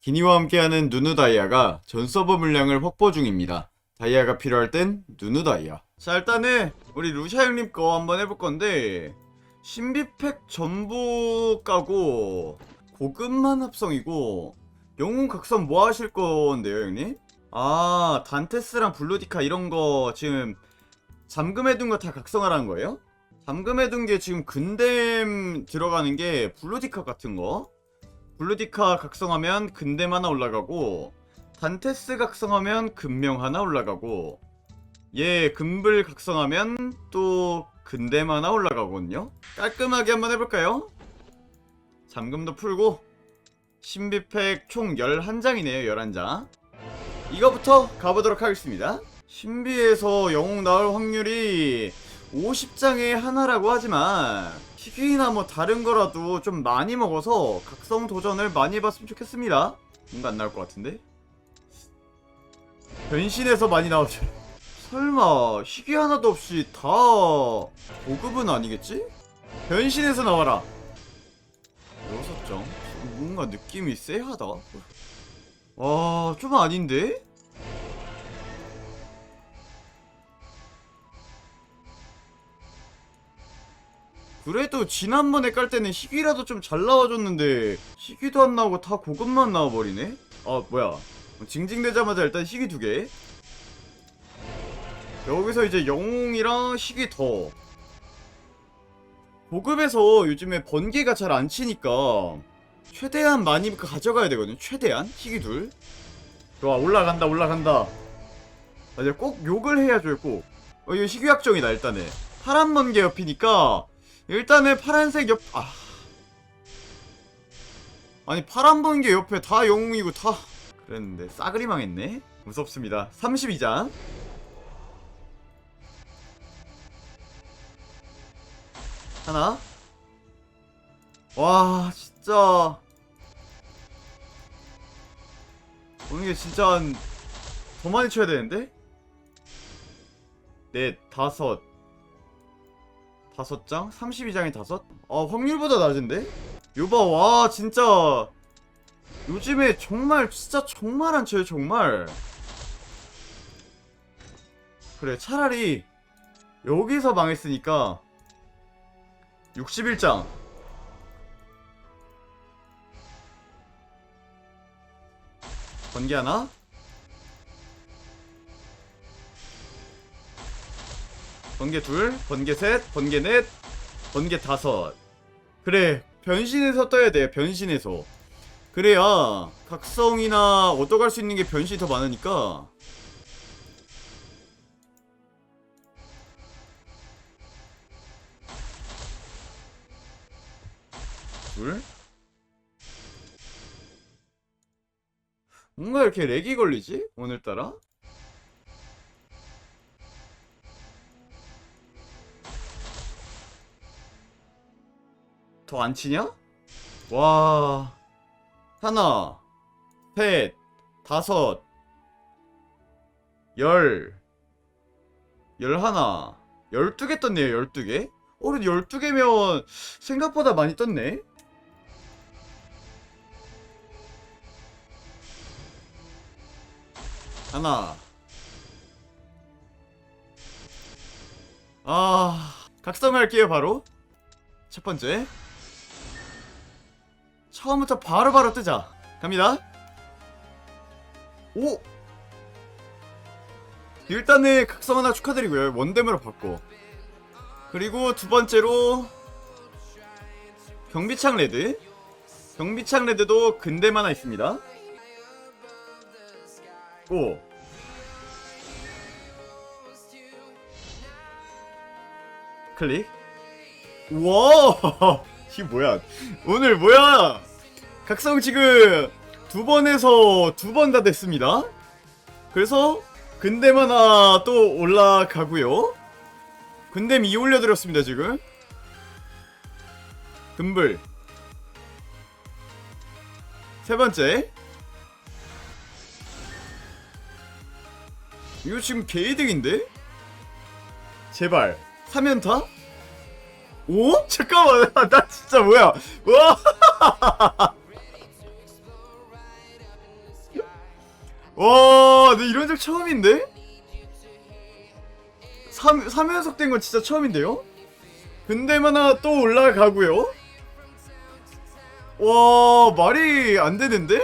기니와 함께하는 누누 다이아가 전 서버 물량을 확보 중입니다. 다이아가 필요할 땐 누누 다이아. 자 일단은 우리 루샤 형님 거 한번 해볼 건데 신비팩 전부 까고 고급만 합성이고 영웅 각성 뭐 하실 건데요 형님? 아 단테스랑 블루디카 이런 거 지금 잠금해둔 거 다 각성하라는 거예요? 잠금해둔 게 지금 근댐 들어가는 게 블루디카 같은 거 블루디카 각성하면 근댐 하나 올라가고 단테스 각성하면 금명 하나 올라가고 얘 금불 각성하면 또 근댐 하나 올라가거든요? 깔끔하게 한번 해볼까요? 잠금도 풀고 신비팩 총 11장이네요 11장. 이거부터 가보도록 하겠습니다. 신비에서 영웅 나올 확률이 50장에 하나라고 하지만 희귀나 뭐 다른 거라도 좀 많이 먹어서 각성 도전을 많이 해봤으면 좋겠습니다. 뭔가 안 나올 것 같은데? 변신해서 많이 나오죠 설마 희귀 하나도 없이 다 고급은 아니겠지? 변신해서 나와라. 여섯 장 뭔가 느낌이 쎄하다. 와 좀 아닌데? 그래도 지난번에 깔 때는 희귀라도 좀 잘 나와줬는데 희귀도 안 나오고 다 고급만 나와버리네? 아 뭐야. 징징대자마자 일단 희귀 두개. 여기서 이제 영웅이랑 희귀 더. 고급에서 요즘에 번개가 잘 안 치니까 최대한 많이 가져가야 되거든 최대한. 희귀 둘. 좋아 올라간다 올라간다. 아 이제 꼭 욕을 해야죠 꼭. 어, 이거 희귀 확정이다 일단은. 파란 번개 옆이니까 일단은 파란색 옆 아. 아니 파란 번개 옆에 다 영웅이고 다. 그랬는데 싸그리 망했네? 무섭습니다. 32장. 하나. 와 진짜. 오는 게 진짜 한 더 많이 쳐야 되는데? 넷 다섯 다섯 장? 32장에 다섯? 아 확률보다 낮은데? 요봐 와 진짜. 요즘에 정말 진짜 정말 안 쳐요 정말. 그래 차라리 여기서 망했으니까 61장. 번개 하나 번개 둘 번개 셋 번개 넷 번개 다섯 그래 변신해서 떠야 돼 변신해서 그래야 각성이나 얻어갈 수 있는 게 변신이 더 많으니까 둘 뭔가 이렇게 렉이 걸리지? 오늘따라? 더 안 치냐? 와. 하나 셋 다섯 열. 열하나. 열두 개 떴네요 열두 개. 어, 그래도 열두 개면 생각보다 많이 떴네. 하나. 아 각성할게요 바로. 첫 번째 처음부터 바로 바로 뜨자. 갑니다. 오! 일단은 각성 하나 축하드리고요. 원댐으로 받고. 그리고 두 번째로 경비창 레드. 경비창 레드도 근댐 하나 있습니다. 오! 클릭. 우와 이 뭐야? 오늘 뭐야? 각성 지금 두 번에서 두 번 다 됐습니다. 그래서 근댐 하나 또 올라가고요. 근댐 2 올려드렸습니다 지금. 금불 세 번째. 이거 지금 개이득인데? 제발. 3연타? 오? 잠깐만 나 진짜 뭐야 와 와, 내 이런 적 처음인데? 3, 3연속 된 건 진짜 처음인데요? 근데만 하나 또 올라가고요. 와, 말이 안 되는데?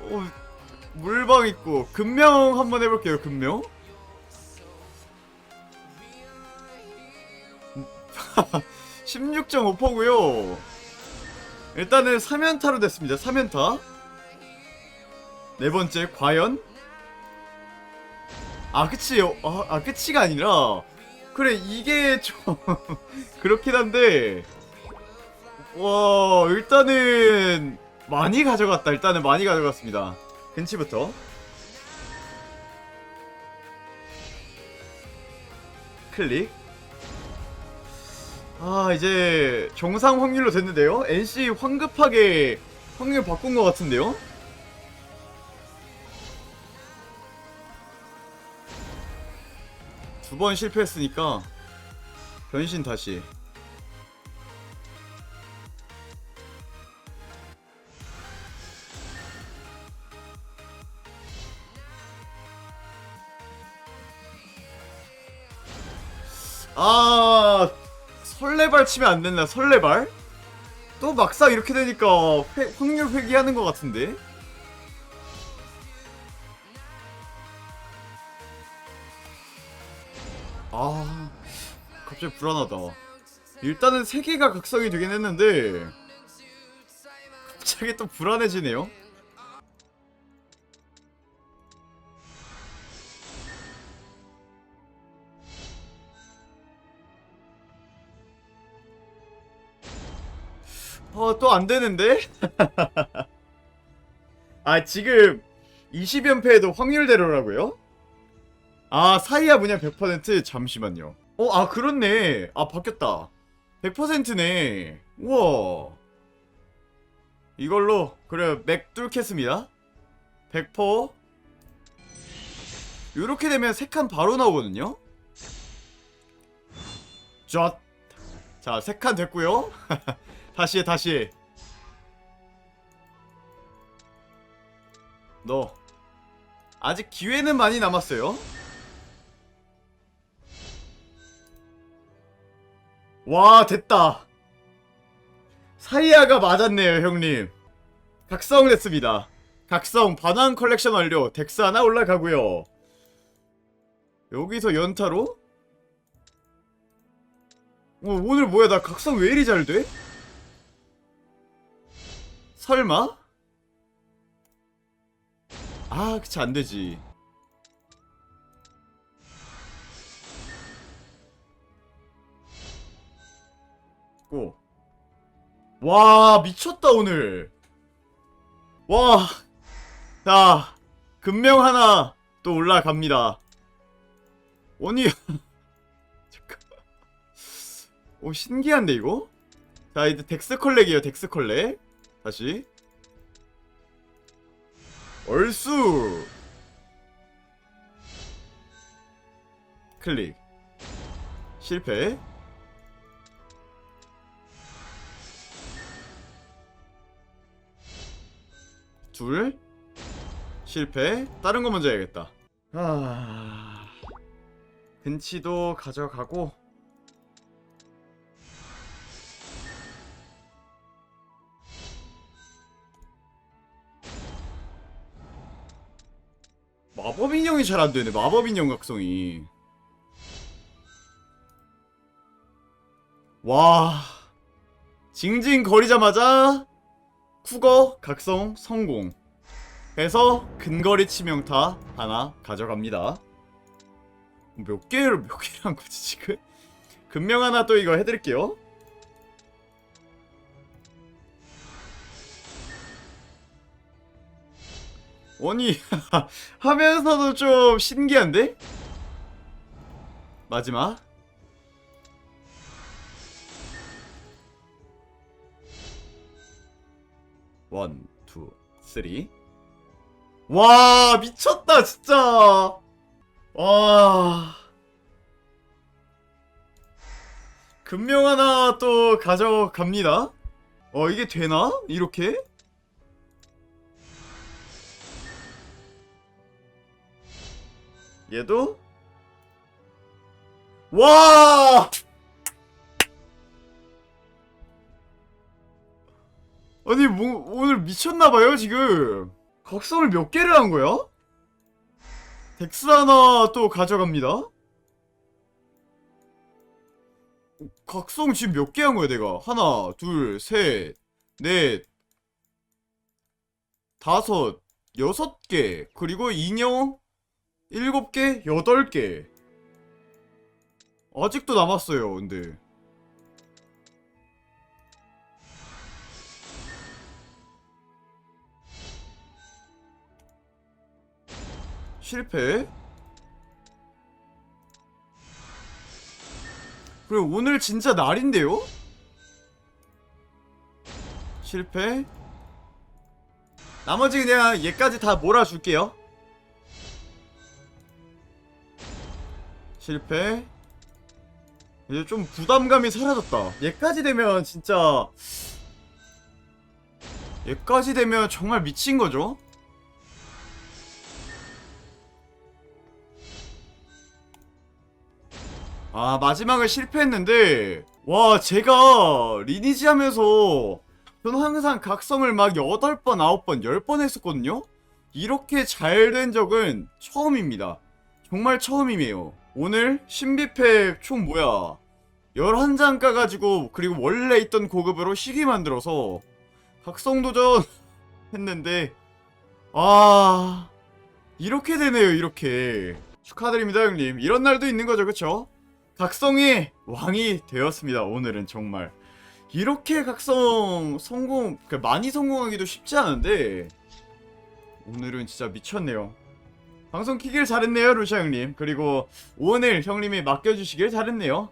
어, 물방 있고 금명 한번 해볼게요. 금명. 16.5%고요. 일단은 3연타로 됐습니다. 3연타. 네 번째 과연? 아 그치 어, 아, 아 끝이가 아니라 그래 이게 좀 그렇긴 한데 와 일단은 많이 가져갔다 일단은 많이 가져갔습니다 근치부터 클릭 아 이제 정상 확률로 됐는데요? NC 황급하게 확률 바꾼 것 같은데요? 두 번 실패했으니까 변신 다시. 아 설레발 치면 안 된다 설레발? 또 막상 이렇게 되니까 회- 확률 회귀하는 것 같은데? 아 갑자기 불안하다. 일단은 세 개가 각성이 되긴 했는데 갑자기 또 불안해지네요 어, 또 안 되는데? 아, 지금 20연패에도 확률대로라고요? 아, 사이야 문양 100% 잠시만요. 어, 아, 그렇네. 아, 바뀌었다. 100%네. 우와. 이걸로, 그래, 맥 뚫겠습니다. 100%. 요렇게 되면 세 칸 바로 나오거든요? 쫙. 자, 세 칸 됐고요. 다시 해 다시. 해. 너 아직 기회는 많이 남았어요? 와 됐다. 사이아가 맞았네요 형님. 각성 됐습니다. 각성 반환 컬렉션 완료. 덱스 하나 올라가고요. 여기서 연타로? 어, 오늘 뭐야? 나 각성 왜 이리 잘 돼? 설마? 아, 그치, 안 되지. 고. 와, 미쳤다, 오늘. 와. 자, 금명 하나 또 올라갑니다. 아니, 잠깐. 오, 신기한데, 이거? 자, 이제 덱스 컬렉이에요, 덱스 컬렉. 다시. 얼쑤. 클릭. 실패. 둘. 실패. 다른 거 먼저 해야겠다. 아. 근치도 가져가고 마법 인형이 잘 안 되네. 마법 인형 각성이. 와. 징징 거리자마자 쿠거 각성 성공. 해서 근거리 치명타 하나 가져갑니다. 몇 개를 몇 개를 한 거지 지금? 금명 하나 또 이거 해드릴게요. 아니 하면서도 좀 신기한데? 마지막 원, 투, 쓰리 와 미쳤다 진짜 와 금명 하나 또 가져갑니다 어 이게 되나? 이렇게? 얘도? 와! 아니 뭐 오늘 미쳤나봐요 지금. 각성을 몇 개를 한 거야? 덱스 하나 또 가져갑니다. 각성 지금 몇 개 한 거야 내가? 하나 둘셋넷 다섯 여섯 개 그리고 인형 일곱 개? 여덟 개. 아직도 남았어요 근데. 실패? 그리고 오늘 진짜 날인데요? 실패? 나머지 그냥 얘까지 다 몰아줄게요 실패 이제 좀 부담감이 사라졌다 얘까지 되면 진짜 얘까지 되면 정말 미친거죠 아 마지막을 실패했는데 와 제가 리니지 하면서 저는 항상 각성을 막 8번, 9번, 10번 했었거든요? 이렇게 잘 된 적은 처음입니다. 정말 처음이에요. 오늘 신비팩 총 뭐야? 11장 까가지고 그리고 원래 있던 고급으로 시기 만들어서 각성도전 했는데 아 이렇게 되네요 이렇게. 축하드립니다 형님. 이런 날도 있는 거죠 그쵸? 각성이 왕이 되었습니다 오늘은 정말. 이렇게 각성 성공 그 많이 성공하기도 쉽지 않은데 오늘은 진짜 미쳤네요 방송 키길 잘했네요 루샤 형님. 그리고 오늘 형님이 맡겨주시길 잘했네요